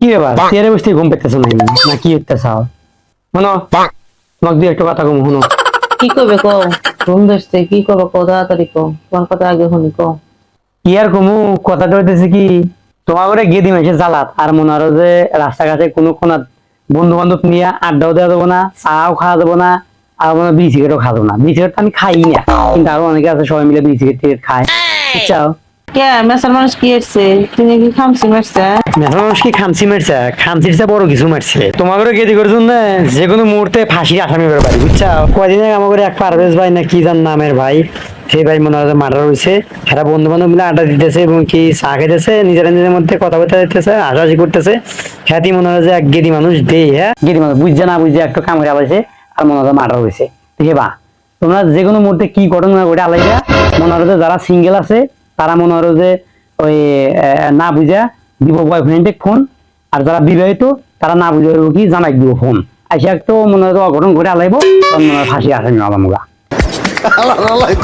কি ব্যাপার? চেয়ারে বসতে ঘুম পেতেছো নাকি না কি হতে শোনো তোমাকে দিয়ে একটা কথা কম শোনো। কি করবে কো ঘুম ধরছে কি করবে কো তাড়াতাড়ি কো তোমার কথা আগে শুনি কো কি আর কমু কথাটা হইতেছে কি তোমার করে গিয়ে দিম এসে জ্বালাত আর মনে হয় যে রাস্তাঘাটে কোনো কোনাত বন্ধু বান্ধব নিয়ে আড্ডাও দেওয়া দেবো না চাও খাওয়া দেবো না আর মনে বিড়ি সিগারেটও খাওয়া দেবো না। বিড়ি সিগারেট আমি খাই না কিন্তু আরও অনেকে আছে সবাই মিলে বিড়ি সিগারেট খায়। বুঝছাও যে কোনো মুহূর্তে ফাঁসি আসামি করে পারি বুঝছা? আগে এক পারভেজ ভাই না কি জান নামের ভাই, সেই ভাই মনে হয় মার্ডার হয়েছে। এরা বন্ধু বান্ধব মিলে আড্ডা দিতেছে এবং কি চা খেতেছে, নিজেরা নিজের মধ্যে কথাবার্তা দিতেছে, হাসাহাসি করতেছে। খ্যাতি মনে হয় যে এক গেদি মানুষ দেই হ্যাঁ? গেদি মানুষ, বুঝছে না বুঝছে, একটু কাম করে আর মনে হয় মার্ডার হয়েছে। দেখে বা, তোমরা যে কোনো মুহূর্তে কি ঘটনা ঘটে আলাইবা মনে হয় যারা সিঙ্গেল আছে তারা মনে হয় যে ওই না বুঝা দিব বয়ফ্রেন্ডে ফোন আর যারা বিবাহিত তারা না বুঝে কি জামাই দিব ফোন আইসা একটু মনে হয় অঘটন ঘটে আলাইব ফাঁসি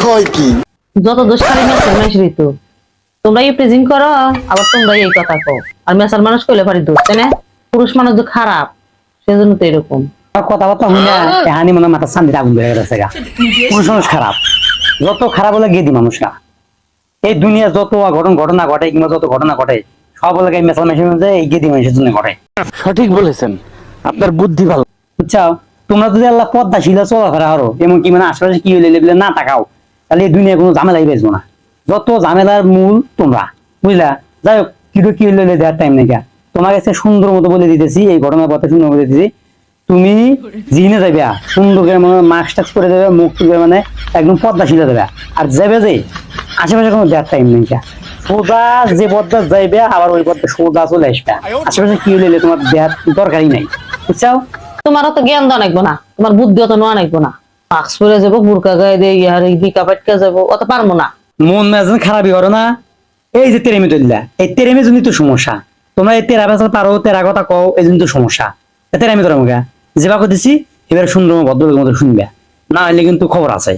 কয় কি যত দোষ খালি মেসার তো তোমরা এই প্রেজেন্ট করো আবার তোমরা এই কথা কো আর মেসার মানুষ কইলে পারি দোষ তাই না? পুরুষ মানুষ খারাপ সেজন্য তো এরকম। কথাবার্তা হই না মনে মাথার শান্তিতে আগুন বেড়ে গেছে গা। পুরুষ মানুষ খারাপ যত খারাপ হলে গেদি মানুষরা। এই দুনিয়া যত অঘটন ঘটনা ঘটে কিংবা যত ঘটনা ঘটে সব হলে মেসাল মেশিন যে এই গেদি মানুষের জন্য ঘটে। সঠিক বলেছেন। আপনার বুদ্ধি ভালো। বুঝছাও তোমরা যদি আল্লাহ পদ্মা শিলা চলাফেরা করো এমন কি মানে আশেপাশে কি হইলে লেবলে না তাকাও তাহলে এই দুনিয়া কোনো ঝামেলাই বেচবো না। যত ঝামেলার মূল তোমরা বুঝলা? যাই হোক কিন্তু কি হইলে দেওয়ার টাইম নেই তোমার কাছে সুন্দর মতো বলে দিতেছি এই ঘটনার কথা সুন্দর বলে দিতেছি। তুমি জিনে যাবে সুন্দর করে মানে মাস্ক টাচ করে দেবে মুখ মানে একদম পদ্মা শিলা দেবে। আর যাবে যে আশেপাশে কোনো দেওয়ার টাইম নেই সোজা যে পদ্মা যাইবে আবার ওই পদ্মা সোজা চলে আসবে। আশেপাশে কি হইলে তোমার দেওয়ার দরকারই নাই। বুঝছাও? অত জ্ঞান দেওয়া নাকবো না। তোমার বুদ্ধি অত নেওয়া না। মাস্ক পরে যাব বুরকা গায়ে দিয়ে ইয়ার বিকা পাটকা যাব অত পারব না। মন মেজাজ খারাপই করো না। এই যে তেরেমি তুললা এই তেরেমি জন্য তো সমস্যা। তোমরা এই তেরা বেসাল পারো তেরা কথা কও এই জন্য তো সমস্যা। এ তেরামি তোরা মুখা। যে বাকো দিছি এবার সুন্দর ভদ্রলোকের মতো শুনবে। না হলে কিন্তু খবর আছে।